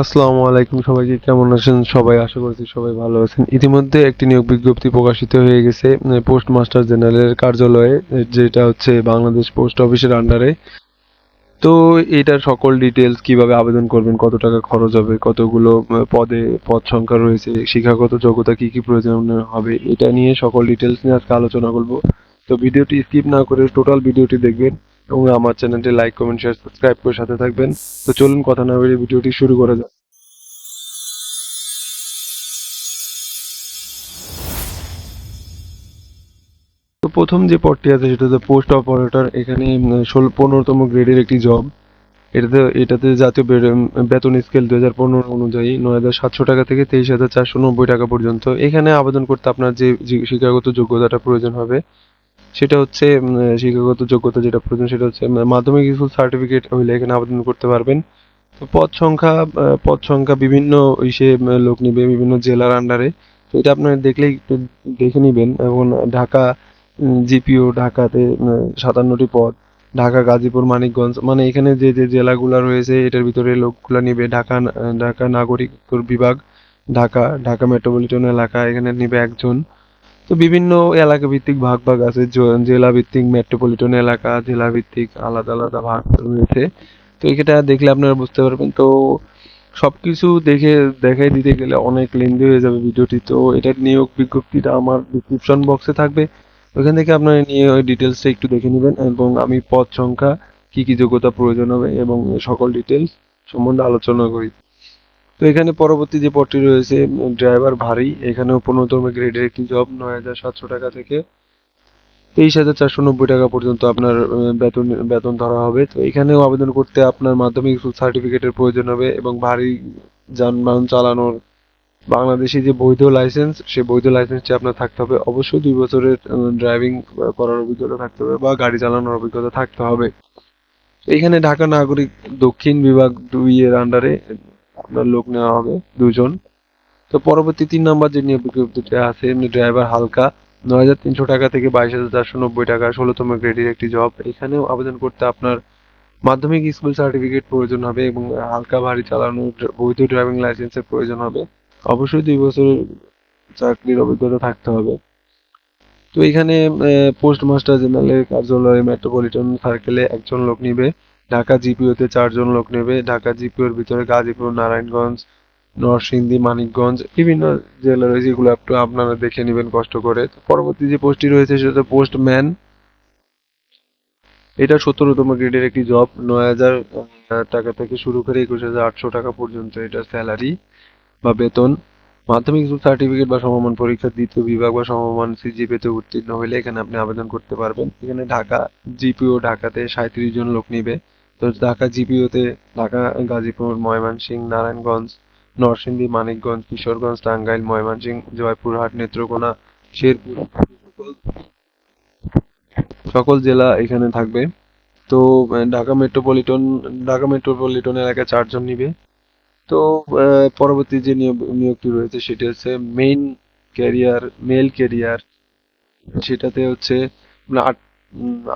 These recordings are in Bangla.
আসসালামু আলাইকুম সবাইকে, কেমন আছেন? সবাই আশা করছি সবাই ভালো আছেন। ইতিমধ্যে একটি নিয়োগ বিজ্ঞপ্তি প্রকাশিত হয়ে গেছে পোস্ট মাস্টার জেনারেলের কার্যালয়ে যেটা হচ্ছে বাংলাদেশ পোস্ট অফিসের আন্ডারে। তো এটার সকল ডিটেলস কীভাবে আবেদন করবেন, কত টাকা খরচ হবে, কতগুলো পদে, পদ সংখ্যা রয়েছে, শিক্ষাগত যোগ্যতা কি কি প্রয়োজন হবে, এটা নিয়ে সকল ডিটেলস নিয়ে আজকে আলোচনা করব। তো ভিডিওটি স্কিপ না করে টোটাল ভিডিওটি দেখবেন। এবং আমার চ্যানেলটি লাইক কমেন্ট শেয়ার সাবস্ক্রাইব করে সাথে থাকবেন। তো চলুন কথা না বেরিয়ে ভিডিওটি শুরু করা যাক। তো প্রথম যে পদটি আছে, সেটা হচ্ছে পোস্ট অপারেটর এখানে ষোলো, পনেরোতম গ্রেডের একটি জব এটাতে এটাতে জাতীয় বেতন স্কেল দু হাজার পনেরো অনুযায়ী নয় হাজার সাতশো টাকা থেকে তেইশ হাজার চারশো নব্বই টাকা পর্যন্ত। এখানে আবেদন করতে আপনার যে শিক্ষাগত যোগ্যতাটা প্রয়োজন হবে সেটা হচ্ছে শিক্ষাগত যোগ্যতা যেটা প্রয়োজন, সেটা হচ্ছে মাধ্যমিক স্কুল সার্টিফিকেট হইলে এখানে আবেদন করতে পারবেন। তো পদ সংখ্যা পদ সংখ্যা বিভিন্ন ইসে লোক নিবে বিভিন্ন জেলার আন্ডারে তো এটা আপনার দেখলেই দেখে নিবেন। এবং ঢাকা জিপিও, ঢাকাতে সাতান্নটি পদ। ঢাকা, গাজীপুর, মানিকগঞ্জ মানে এখানে যে যে জেলাগুলো রয়েছে, এটার ভিতরে লোকগুলা নিবে। ঢাকা ঢাকা নাগরিক বিভাগ, ঢাকা ঢাকা মেট্রোপলিটন এলাকা, এখানে নিবে একজন। তো বিভিন্ন এলাকা ভিত্তিক ভাগ ভাগ আছে জেলা ভিত্তিক মেট্রোপলিটন এলাকা, জেলা ভিত্তিক, আলাদা আলাদা ভাগ রয়েছে। তো এটা দেখলে আপনারা বুঝতে পারবেন। তো সবকিছু দেখে, দেখাই দিতে গেলে অনেক লেন্দি হয়ে যাবে ভিডিওটি। তো এটার নিয়োগ বিজ্ঞপ্তিটা আমার ডিসক্রিপশন বক্সে থাকবে। ওইখান থেকে আপনারা নিয়ে ওই ডিটেলসটা একটু দেখে নেবেন এবং আমি পদ সংখ্যা, কি কি যোগ্যতা প্রয়োজন হবে এবং সকল ডিটেলস সম্বন্ধে আলোচনা করি। তো এখানে পরবর্তী যে পদটি রয়েছে ড্রাইভার ভারী, এখানেও পনেরোতম গ্রেডের একটি জব নয় হাজার সাতশো টাকা থেকে তেইশ হাজার চারশো নব্বই টাকা পর্যন্ত আপনার বেতন বেতন ধরা হবে। তো এখানেও আবেদন করতে আপনার মাধ্যমিক সার্টিফিকেটের প্রয়োজন হবে এবং ভারী যানবাহন চালানোর বাংলাদেশি যে বৈধ লাইসেন্স সেই বৈধ লাইসেন্সটি আপনার থাকতে হবে। অবশ্যই দুই বছরের ড্রাইভিং করার অভিজ্ঞতা থাকতে হবে বা গাড়ি চালানোর অভিজ্ঞতা থাকতে হবে। এখানে ঢাকা নাগরিক দক্ষিণ বিভাগ দুই এর আন্ডারে আপনার লোক নেওয়া হবে, দুজন। তো পরবর্তী তিন নম্বর যে নিয়োগ বিজ্ঞপ্তিটা আছে, এমনি ড্রাইভার হালকা, নয় হাজার তিনশো টাকা থেকে বাইশ হাজার চারশো নব্বই টাকা ষোলোতম গ্রেডের একটি জব এখানেও আবেদন করতে আপনার মাধ্যমিক স্কুল সার্টিফিকেট প্রয়োজন হবে এবং হালকা ভারী চালানোর বৈধ ড্রাইভিং লাইসেন্সের প্রয়োজন হবে। অবশ্যই দুই বছরের চাকরির অভিজ্ঞতা থাকতে হবে। তো এখানে পোস্ট মাস্টার জেনারেলের কার্যালয়ে মেট্রোপলিটন সার্কেলে একজন লোক নিবে। ঢাকা জিপিওতে চারজন লোক নেবে। ঢাকা জিপিওর ভিতরে গাজীপুর, নারায়ণগঞ্জ, নরসিংদী, মানিকগঞ্জ, বিভিন্ন জেলা রয়েছে। এগুলো একটু আপনারা দেখে নেবেন কষ্ট করে। পরবর্তী যে পোস্টটি রয়েছে, সেটা পোস্টম্যান। এটা সত্তরতম গ্রেডের একটি জব। নয় হাজার টাকা থেকে শুরু করে একুশ হাজার আটশো টাকা পর্যন্ত এটা স্যালারি বা বেতন। মাধ্যমিক সার্টিফিকেট বা সমমান পরীক্ষা, দ্বিতীয় বিভাগ বা সমমান সিজিপিতে উত্তীর্ণ হলে এখানে আপনি আবেদন করতে পারবেন। এখানে ঢাকা, জিপিও ঢাকাতে সাঁত্রিশ জন লোক নিবে। তো ঢাকা জিপিওতে ঢাকা গাজীপুর ময়মনসিংহ নারায়ণগঞ্জ নরসিংদী মানিকগঞ্জ কিশোরগঞ্জ টাঙ্গাইল ময়মনসিংহ জয়পুরহাট নেত্রকোনা শেরপুর সকল- জেলা এখানে থাকবে। তো ঢাকা মেট্রোপলিটন ঢাকা মেট্রোপলিটন এলাকায় চারজন নিবে। তো পরবর্তী যে নিয়োগ নিয়োগটি রয়েছে সেটা হচ্ছে মেইন ক্যারিয়ার মেল ক্যারিয়ার সেটাতে হচ্ছে আট উম,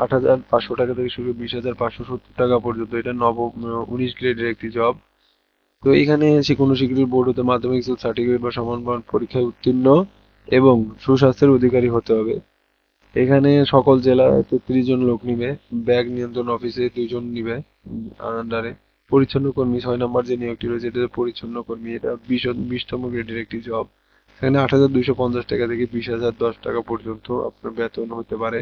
আট হাজার পাঁচশো টাকা থেকে শুরু বিশ হাজার পাঁচশো সত্তর টাকা পর্যন্ত। এটা আহ, উনিশ গ্রেডের একটি জব তো এখানে সে কোনো স্বীকৃত বোর্ড হতে মাধ্যমিক সার্টিফিকেট বা সমান পরীক্ষায় উত্তীর্ণ এবং সুস্বাস্থ্যের অধিকারী হতে হবে। এখানে সকল জেলায় তেত্রিশ জন লোক নিবে ব্যাগ নিয়ন্ত্রণ অফিসে দুজন নিবে আন্ডারে পরিচ্ছন্ন কর্মী ছয় নম্বর যে নিয়োগটি রয়েছে এটা পরিচ্ছন্ন কর্মী এটা বিশ বিশতম গ্রেডের একটি জব এখানে আট হাজার দুইশো পঞ্চাশ টাকা থেকে বিশ হাজার দশ টাকা পর্যন্ত আপনার বেতন হতে পারে।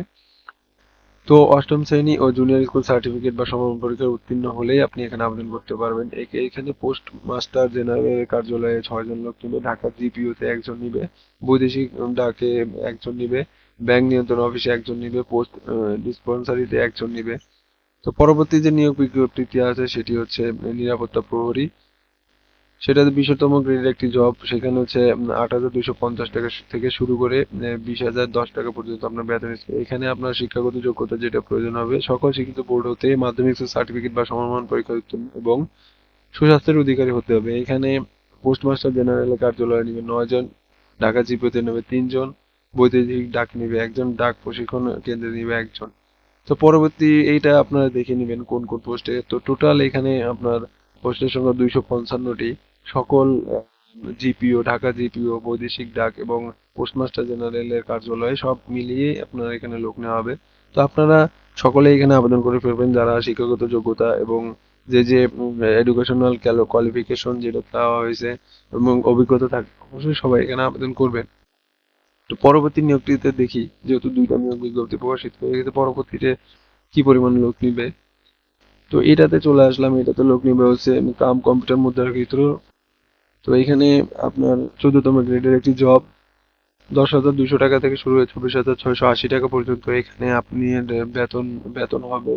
তো অষ্টম শ্রেণি ও জুনিয়র স্কুল সার্টিফিকেট বা সমাপন পরীক্ষায় উত্তীর্ণ হলেই আপনি এখানে আবেদন করতে পারবেন। এখানে পোস্ট মাস্টার জেনারেল কার্যালয়ে ছয়জন লোক নিবে ঢাকা জিপিওতে একজন নিবে, বৈদেশিক ডাকে একজন নিবে ব্যাংক নিয়ন্ত্রণ অফিসে একজন নিবে পোস্ট ডিসপেন্সারিতে একজন নিবে। তো পরবর্তী যে নিয়োগ বিজ্ঞপ্তিটি আছে সেটি হচ্ছে নিরাপত্তা প্রহরী। সেটা বিশতম গ্রেডের একটি জব সেখানে হচ্ছে আট হাজার দুইশো পঞ্চাশ টাকা থেকে শুরু করে বিশ হাজার দশ টাকা পর্যন্ত আপনার বেতন। এখানে আপনার শিক্ষাগত যোগ্যতা যেটা প্রয়োজন হবে, সকল শিক্ষিত বোর্ড হতে মাধ্যমিক সার্টিফিকেট বা সমমান পরীক্ষা এবং সুস্বাস্থ্যের অধিকারী হতে হবে। এখানে পোস্টমাস্টার জেনারেল কার্যালয়ে নেবে নয় জন ঢাকা জিপিওতে নেবে তিনজন বৈদেশিক ডাক নেবে একজন, ডাক প্রশিক্ষণ কেন্দ্রে নেবে একজন। তো পরবর্তী এইটা আপনারা দেখে নেবেন কোন কোন পোস্টে। তো টোটাল এখানে আপনার পোস্টের সংখ্যা দুইশো পঞ্চান্নটি। সকল জিপিও, ঢাকা জিপিও, বৈদেশিক ডাক এবং পোস্টমাস্টার জেনারেলের কার্যালয়ে সব মিলিয়ে আপনার এখানে লোক নেওয়া হবে। তো আপনারা সকলে এখানে আবেদন করে ফেলবেন যারা শিক্ষাগত যোগ্যতা এবং যে যে এডুকেশনাল কোয়ালিফিকেশন যেটা দেওয়া হয়েছে এবং অভিজ্ঞতা থাকে, অবশ্যই সবাই এখানে আবেদন করবেন। তো পরবর্তী নিয়োগটিতে দেখি, যেহেতু দুইটা নিয়োগ বিজ্ঞপ্তি প্রকাশিত হয়ে গেছে, পরবর্তীতে কি পরিমাণ লোক নিবে। তো এটাতে চলে আসলাম, এটাতে লোক নিবে হচ্ছে কাম কম্পিউটার মুদ্রার ক্ষেত্র তো এখানে আপনার চোদ্দতম গ্রেডের একটি জব দশ হাজার দুশো টাকা থেকে শুরু হয়ে চব্বিশ হাজার ছয়শো আশি টাকা পর্যন্ত। এখানে আপনি বেতন বেতন হবে।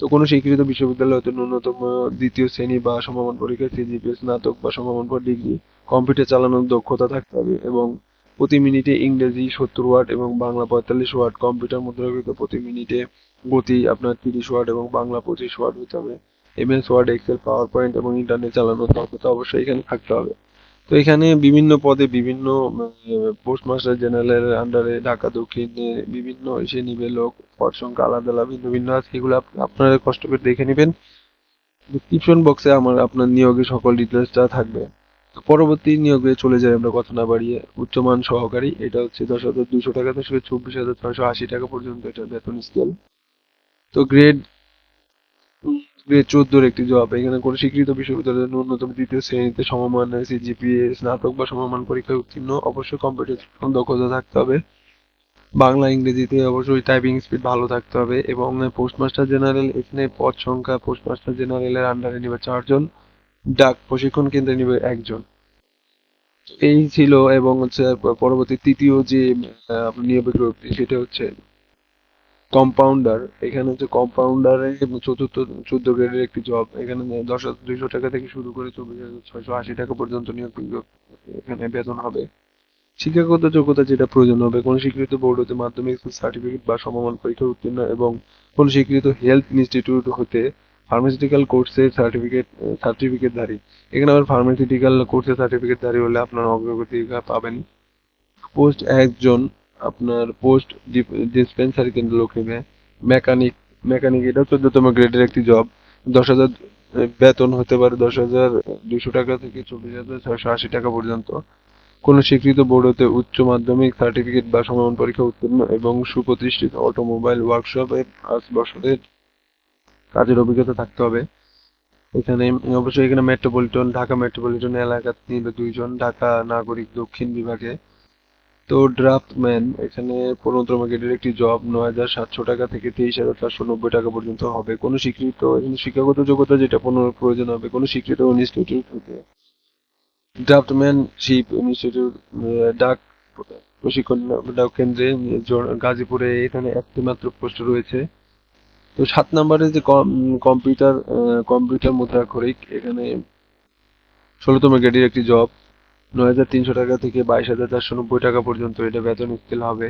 তো কোনো স্বীকৃত বিশ্ববিদ্যালয় হতে ন্যূনতম দ্বিতীয় শ্রেণি বা সমমান পরীক্ষায় সিজিপিএ স্নাতক বা সমমান পর ডিগ্রি কম্পিউটার চালানোর দক্ষতা থাকতে হবে এবং প্রতি মিনিটে ইংরেজি সত্তর ওয়াট এবং বাংলা পঁয়তাল্লিশ ওয়াট কম্পিউটার মুদ্রাকৃত প্রতি মিনিটে গতি আপনার তিরিশ ওয়াট এবং বাংলা পঁচিশ ওয়াট হতে হবে। MS word excel power point এবং ইন্টারনেট চালানোর দক্ষতা অবশ্যই এখানে থাকতে হবে। তো এখানে বিভিন্ন পদে বিভিন্ন পোস্টমাস্টার জেনারেলের আন্ডারে ঢাকা, দক্ষিণে বিভিন্ন এসে নিবে লোক। পদ সংখ্যা আলাদা আলাদা, ভিন্ন ভিন্ন আছে। এগুলো আপনারা কষ্ট করে দেখে নেবেন। ডিসক্রিপশন বক্সে আমার আপনার নিয়োগের সকল ডিটেলসটা থাকবে। পরবর্তী নিয়োগে চলে যাই আমরা, কথা না বাড়িয়ে। উচ্চমান সহকারী, এটা হচ্ছে দশ হাজার দুশো টাকা থেকে চব্বিশ হাজার ছয়শো আশি টাকা পর্যন্ত এটা বেতন স্কেল তো গ্রেড গ্রেড চোদ্দোর একটি জব এখানে কোনো স্বীকৃত বিশ্ববিদ্যালয়ের ন্যূনতম দ্বিতীয় শ্রেণীতে সমমান সিজিপিএ স্নাতক বা সমমান পরীক্ষায় উত্তীর্ণ, অবশ্যই কম্পিউটার দক্ষতা থাকতে হবে। বাংলা, ইংরেজিতে অবশ্যই টাইপিং স্পিড ভালো থাকতে হবে এবং পোস্টমাস্টার জেনারেল এখানে পদ সংখ্যা পোস্টমাস্টার জেনারেলের আন্ডারে নিবে চারজন, ডাক প্রশিক্ষণ কেন্দ্রে নিবে একজন। এই ছিল এবং হচ্ছে পরবর্তী তৃতীয় যে নিয়োগ সেটা হচ্ছে কম্পাউন্ডার এখানে হচ্ছে কম্পাউন্ডারে চতুর্থ, চোদ্দ গ্রেডের একটি জব এখানে দশ হাজার দুইশো টাকা থেকে শুরু করে চব্বিশ হাজার ছয়শো আশি টাকা পর্যন্ত নিয়োগ এখানে বেতন হবে। শিক্ষাগত যোগ্যতা যেটা প্রয়োজন হবে, কোনো স্বীকৃত বোর্ড হতে মাধ্যমিক স্কুল সার্টিফিকেট বা সমমান পরীক্ষা উত্তীর্ণ এবং কোনো স্বীকৃত হেলথ ইনস্টিটিউট হতে ফার্মাসিউটিক্যাল কোর্সের সার্টিফিকেট সার্টিফিকেটধারী এখানে আবার ফার্মাসিউটিক্যাল কোর্সের সার্টিফিকেটধারী হলে আপনার অগ্রগতি পাবেন। পোস্ট একজন আপনার পোস্ট ডিসপেন্সারি কেন্দ্র লোক নেবে মেকানিক মেকানিক, এটা চোদ্দতম গ্রেডের একটি জব। দশ হাজার বেতন হতে পারে দশ হাজার দুশো টাকা থেকে চব্বিশ হাজার ছয়শো আশি টাকা পর্যন্ত। কোনো স্বীকৃত বোর্ড হতে উচ্চ মাধ্যমিক সার্টিফিকেট বা সমমান পরীক্ষা উত্তীর্ণ এবং সুপ্রতিষ্ঠিত অটোমোবাইল ওয়ার্কশপে পাঁচ বছরের কাজের অভিজ্ঞতা থাকতে হবে। এখানে, অবশ্যই এখানে মেট্রোপলিটন, ঢাকা মেট্রোপলিটন এলাকাতে নিবে দুইজন, ঢাকা নাগরিক দক্ষিণ বিভাগে তো ড্রাফটম্যান, এখানে পনেরোতম গ্রেডের একটি জব নয় হাজার সাতশো টাকা থেকে তেইশ হাজার চারশো নব্বই টাকা পর্যন্ত হবে। কোনো স্বীকৃত শিক্ষাগত যোগ্যতা যেটা পনেরো প্রয়োজন হবে, কোনো স্বীকৃত ইনস্টিটিউট থেকে। ড্রাফটম্যানশিপ ইনস্টিটিউট ডাক প্রশিক্ষণ ডাক কেন্দ্রে গাজীপুরে এখানে একটি মাত্র পোস্ট রয়েছে। তো সাত নম্বরে যে কম্পিউটার কম্পিউটার মুদ্রাক্ষরিক, এখানে ষোলোতম গ্রেডের একটি জব নয় হাজার তিনশো টাকা থেকে বাইশ হাজার চারশো নব্বই টাকা পর্যন্ত এটা বেতন স্কেল হবে।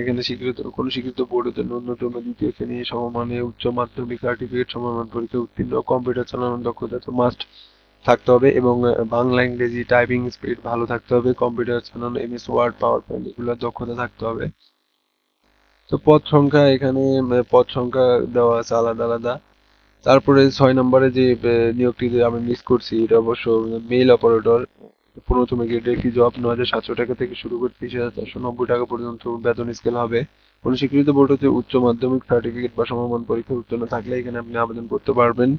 এখানে স্বীকৃত, কোনো স্বীকৃত বোর্ডের ন্যূনতম দ্বিতীয় শ্রেণি, সমমানে, উচ্চ মাধ্যমিক সার্টিফিকেট সমমান পরীক্ষা উত্তীর্ণ কম্পিউটার চালানোর দক্ষতা তো মাস্ট থাকতে হবে এবং বাংলা, ইংরেজি টাইপিং স্পিড ভালো থাকতে হবে কম্পিউটার চালানো এমএস ওয়ার্ড পাওয়ার পয়েন্ট এগুলোর দক্ষতা থাকতে হবে। তো পদ সংখ্যা এখানে পদ সংখ্যা দেওয়া আছে আলাদা আলাদা। তারপরে ছয় নম্বরে যে নিয়োগটি আমি মিস করছি, এটা অবশ্য মেইল অপারেটর পনেরোতম গ্রেডের একটি জব নয় হাজার সাতশো টাকা থেকে শুরু করে তিরিশ হাজার চারশো নব্বই টাকা পর্যন্ত বেতন স্কেল হবে। কোনো স্বীকৃত বোর্ড হতে উচ্চ মাধ্যমিক সার্টিফিকেট বা সমমান পরীক্ষা উত্তীর্ণ থাকলে এখানে আপনি আবেদন করতে পারবেন।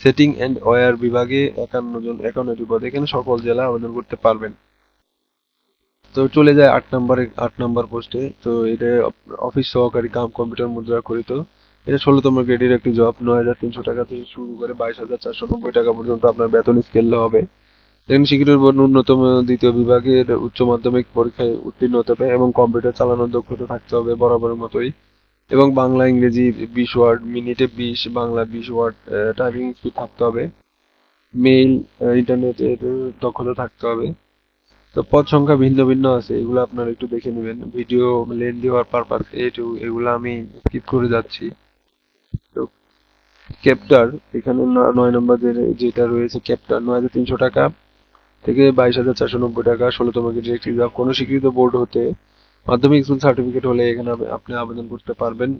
সেটিং এন্ড ওয়্যার বিভাগে একান্ন জন, একান্নটি পদ এখানে সকল জেলা আবেদন করতে পারবেন। তো চলে যায় আট নম্বরে, আট নম্বর পোস্টে তো এটা অফিস সহকারী কাম কম্পিউটার মুদ্রা করিত। এটা ষোলোতম গ্রেডের একটি জব নয় হাজার তিনশো টাকা থেকে শুরু করে বাইশ হাজার চারশো নব্বই টাকা পর্যন্ত আপনার বেতন স্কেল হবে। এখানে স্বীকৃত বোর্ড ন্যূনতম দ্বিতীয় বিভাগের উচ্চ মাধ্যমিক পরীক্ষায় উত্তীর্ণ হতে হবে এবং কম্পিউটার চালানোর দক্ষতা থাকতে হবে বরাবরের মতোই। এবং বাংলা, ইংরেজি বিশ ওয়ার্ড মিনিটে বিশ, বাংলা বিশ ওয়ার্ড টাইপিং স্পিড থাকতে হবে। মেইল ইন্টারনেটের দক্ষতা থাকতে হবে। তো পদ সংখ্যা ভিন্ন ভিন্ন আছে, এগুলো আপনারা একটু দেখে নেবেন। ভিডিও লেন্দি হওয়ার পারপাস এটু, এগুলো আমি স্কিপ করে যাচ্ছি। তো ক্যাপ্টার এখানে নয় নম্বর যেটা রয়েছে ক্যাপ্টার নয় হাজার তিনশো টাকা। থেকে বাইশ হাজার চারশো নব্বই টাকা, ষোলোতম গ্রেডের একটি বিভাগ কোনো স্বীকৃত বোর্ড হতে মাধ্যমিক স্কুল সার্টিফিকেট হলে এখানে আপনি আবেদন করতে পারবেন।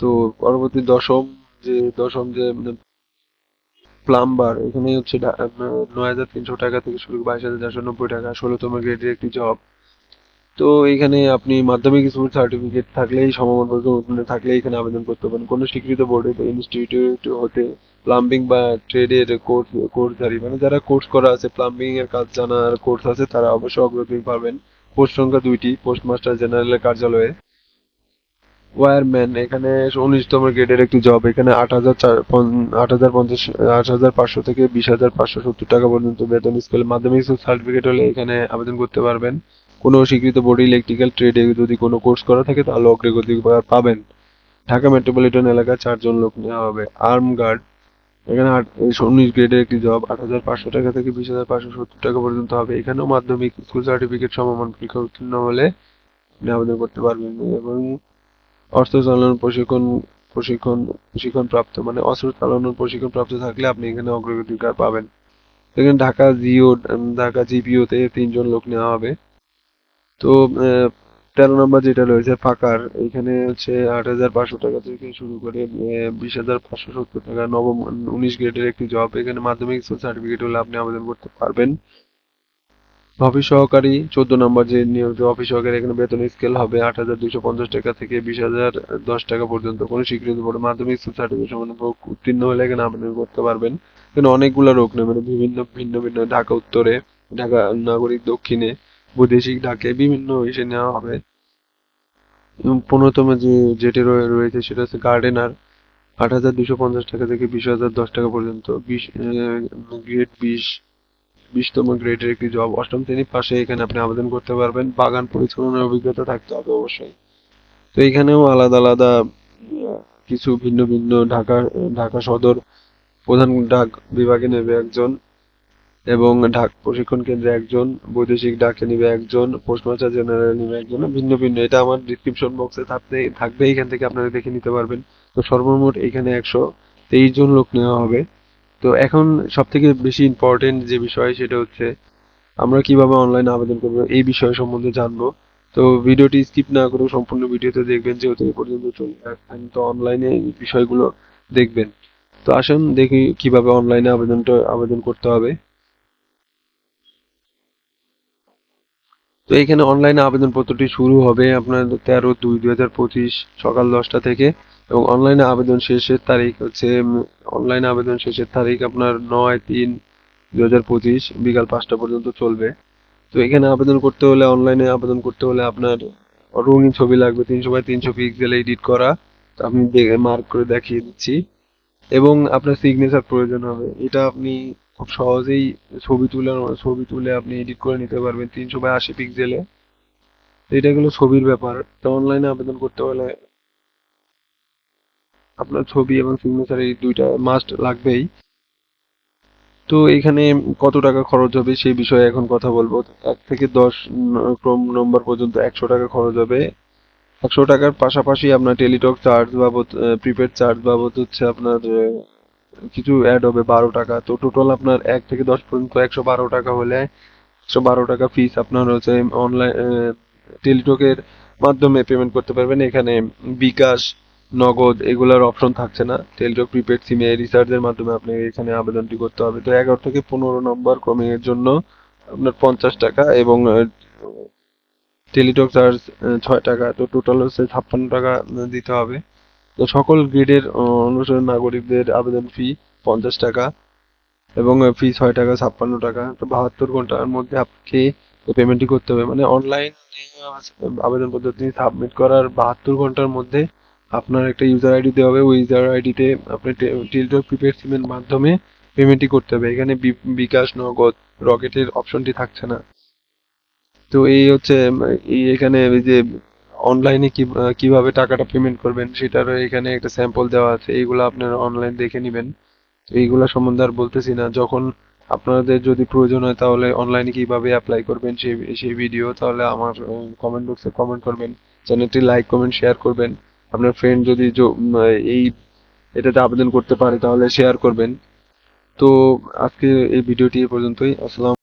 তো পরবর্তী দশম যে দশম যে প্লাম্বার এখানে হচ্ছে নয় হাজার তিনশো টাকা থেকে শুরু বাইশ হাজার চারশো নব্বই টাকা, ষোলোতম গ্রেডের একটি জব তো এখানে আপনি মাধ্যমিক স্কুল সার্টিফিকেট থাকলেই সমমান্য থাকলেই এখানে আবেদন করতে পারেন। কোনো স্বীকৃত বোর্ডে ইনস্টিটিউট হতে প্লাম্বিং বা ট্রেডের কোর্স কোর্সধারী মানে যারা কোর্স করা আছে প্লাম্বিং এর কাজ জানার কোর্স আছে, তারা অবশ্যই অগ্রগতি পাবেন। পোস্ট সংখ্যা দুইটি পোস্টমাস্টার জেনারেলের কার্যালয়ে। ওয়্যারম্যান এখানে উনিশতম গ্রেডের একটি জব এখানে আট হাজার আট হাজার পঞ্চাশ, আট হাজার পাঁচশো থেকে বিশ হাজার পাঁচশো সত্তর টাকা পর্যন্ত বেতন, স্কেল মাধ্যমিক সার্টিফিকেট হলে এখানে আবেদন করতে পারবেন। কোনো স্বীকৃত বোর্ড ইলেকট্রিক্যাল ট্রেডে যদি কোনো কোর্স করা থাকে, তাহলে অগ্রগতি পাবেন। ঢাকা মেট্রোপলিটন এলাকায় চারজন লোক নেওয়া হবে। আর্ম গার্ড এখানে আট, উনিশ গ্রেডের একটি জব আট হাজার পাঁচশো টাকা থেকে বিশ হাজার পাঁচশো সত্তর টাকা পর্যন্ত হবে। এখানেও মাধ্যমিক স্কুল সার্টিফিকেট সমমান পরীক্ষা উত্তীর্ণ হলে আবেদন করতে পারবেন। এবং অস্ত্র চালানোর প্রশিক্ষণ প্রশিক্ষণ প্রশিক্ষণ প্রাপ্ত মানে অস্ত্র চালানোর প্রশিক্ষণ প্রাপ্ত থাকলে আপনি এখানে অগ্রগতিকার পাবেন। এখানে ঢাকা জিও ঢাকা জিপিওতে তিনজন লোক নেওয়া হবে। তো তেরো নম্বর যেটা রয়েছে ফাঁকার, এখানে হচ্ছে আট হাজার পাঁচশো টাকা থেকে শুরু করে বিশ হাজার পাঁচশো সত্তর টাকা নবম উনিশ গ্রেডের একটি জব এখানে মাধ্যমিক স্কুল সার্টিফিকেট হলে আপনি আবেদন করতে পারবেন। অফিস সহকারী, চোদ্দ নম্বর যে নিয়োগ অফিস সহকারী, এখানে বেতন স্কেল হবে আট হাজার দুশো পঞ্চাশ টাকা থেকে বিশ হাজার দশ টাকা পর্যন্ত। কোনো স্বীকৃত পড়ে মাধ্যমিক স্কুল সার্টিফিকেট সম্বন্ধে উত্তীর্ণ হলে এখানে আবেদন করতে পারবেন। এখানে অনেকগুলো রোগ নেই মানে বিভিন্ন, ভিন্ন ভিন্ন, ঢাকা উত্তরে, ঢাকা নাগরিক দক্ষিণে। বৈদেশিক ঢাকে বিভিন্ন এসে নেওয়া হবে। পনেরোতম যে যেটি রয়ে- রয়েছে সেটা হচ্ছে গার্ডেনার আট হাজার দুশো পঞ্চাশ টাকা থেকে বিশ হাজার দশ টাকা পর্যন্ত। বিশ গ্রেড বিশ, বিশতম গ্রেডের একটি জব অষ্টম শ্রেণির পাশে এখানে আপনি আবেদন করতে পারবেন। বাগান পরিচালনার অভিজ্ঞতা থাকতে হবে অবশ্যই। তো এখানেও আলাদা আলাদা কিছু ভিন্ন ভিন্ন ঢাকা ঢাকা সদর প্রধান ডাক বিভাগে নেবে একজন। এবং ঢাক প্রশিক্ষণ কেন্দ্রে একজন বৈদেশিক ডাকে নিবে একজন পোস্টমাস্টার জেনারেল নিবে একজন, ভিন্ন ভিন্ন। এটা আমার ডিসক্রিপশন বক্সে থাকতে, থাকবে, এখান থেকে আপনারা দেখে নিতে পারবেন। তো সর্বমোট এখানে একশো তেইশ জন লোক নেওয়া হবে। তো এখন সব থেকে বেশি ইম্পর্টেন্ট যে বিষয় সেটা হচ্ছে, আমরা কীভাবে অনলাইনে আবেদন করব এই বিষয় সম্বন্ধে জানব। তো ভিডিওটি স্কিপ না করে সম্পূর্ণ ভিডিওতে দেখবেন, যেহেতু এই পর্যন্ত চলে আসছেন তো অনলাইনে বিষয়গুলো দেখবেন। তো আসুন দেখি কীভাবে অনলাইনে আবেদনটা, আবেদন করতে হবে। তো এখানে অনলাইনে আবেদনপত্রটি শুরু হবে আপনার তেরো দুই দুই হাজার পঁচিশ সকাল দশটা থেকে এবং অনলাইনে আবেদন শেষের তারিখ হচ্ছে অনলাইনে আবেদন শেষের তারিখ আপনার নয় তিন দুই হাজার পঁচিশ বিকাল পাঁচটা পর্যন্ত চলবে। তো এখানে আবেদন করতে হলে অনলাইনে আবেদন করতে হলে আপনার রঙিন ছবি লাগবে, তিনশো বাই তিনশো পিক্সেল এডিট করা। তো আমি মার্ক করে দেখিয়ে দিচ্ছি। এবং আপনার সিগনেচার প্রয়োজন হবে। এটা আপনি খুব সহজেই ছবি তুলে ছবি তুলে আপনি এডিট করে নিতে পারবেন তিনশো বাই আশি পিক্সেলে এটা হলো ছবির ব্যাপার। তো অনলাইনে আবেদন করতে হলে আপনার ছবি এবং সিগনেচার এই দুইটা মাস্ট লাগবেই। তো এখানে কত টাকা খরচ হবে সেই বিষয়ে এখন কথা বলব। এক থেকে দশ ক্রম নম্বর পর্যন্ত একশো টাকা খরচ হবে। একশো টাকার পাশাপাশি আপনার টেলিটক চার্জ বাবদ প্রিপেড চার্জ বাবদ হচ্ছে আপনার কিছু অ্যাড হবে বারো টাকা। তো টোটাল আপনার এক থেকে দশ পর্যন্ত একশো বারো টাকা হলে একশো বারো টাকা ফিস আপনার হচ্ছে অনলাইন টেলিটকের মাধ্যমে পেমেন্ট করতে পারবেন। এখানে বিকাশ, নগদ এগুলোর অপশন থাকছে না। টেলিটক প্রিপেড সিমে রিচার্জের মাধ্যমে আপনি এখানে আবেদনটি করতে হবে। তো এগারো থেকে পনেরো নম্বর ক্রমিং এর জন্য আপনার পঞ্চাশ টাকা এবং টেলিটক চার্জ ছয় টাকা। তো টোটাল হচ্ছে ছাপ্পান্ন টাকা দিতে হবে। তো সকল গ্রেডের অনুসারে নাগরিকদের আবেদন ফি পঞ্চাশ টাকা এবং ফি ছয় টাকা, ছাপ্পান্ন টাকা, তো বাহাত্তর ঘণ্টার মধ্যে আপনাকে পেমেন্টটি করতে হবে। মানে অনলাইন আবেদন পদ্ধতি সাবমিট করার বাহাত্তর ঘণ্টার মধ্যে আপনার একটা ইউজার আইডি দেওয়া হবে। ওই ইউজার আইডিতে আপনি টেলিটক প্রিপেড সিমের মাধ্যমে পেমেন্টটি করতে হবে। এখানে বিকাশ, নগদ, রকেটের অপশনটি থাকছে না। তো এই হচ্ছে এখানে যে অনলাইনে কীভাবে টাকাটা পেমেন্ট করবেন, সেটারও এখানে একটা স্যাম্পল দেওয়া আছে, এইগুলো আপনারা অনলাইন দেখে নেবেন। তো এইগুলা সম্বন্ধে আর বলতেছি না। যখন আপনাদের যদি প্রয়োজন হয়, তাহলে অনলাইনে কীভাবে অ্যাপ্লাই করবেন সেই সেই ভিডিও তাহলে আমার কমেন্ট বক্সে কমেন্ট করবেন। চ্যানেলটি লাইক কমেন্ট শেয়ার করবেন। আপনার ফ্রেন্ড যদি এই, এটাতে আবেদন করতে পারে, তাহলে শেয়ার করবেন। তো আজকে এই ভিডিওটি এ পর্যন্তই। আসসালাম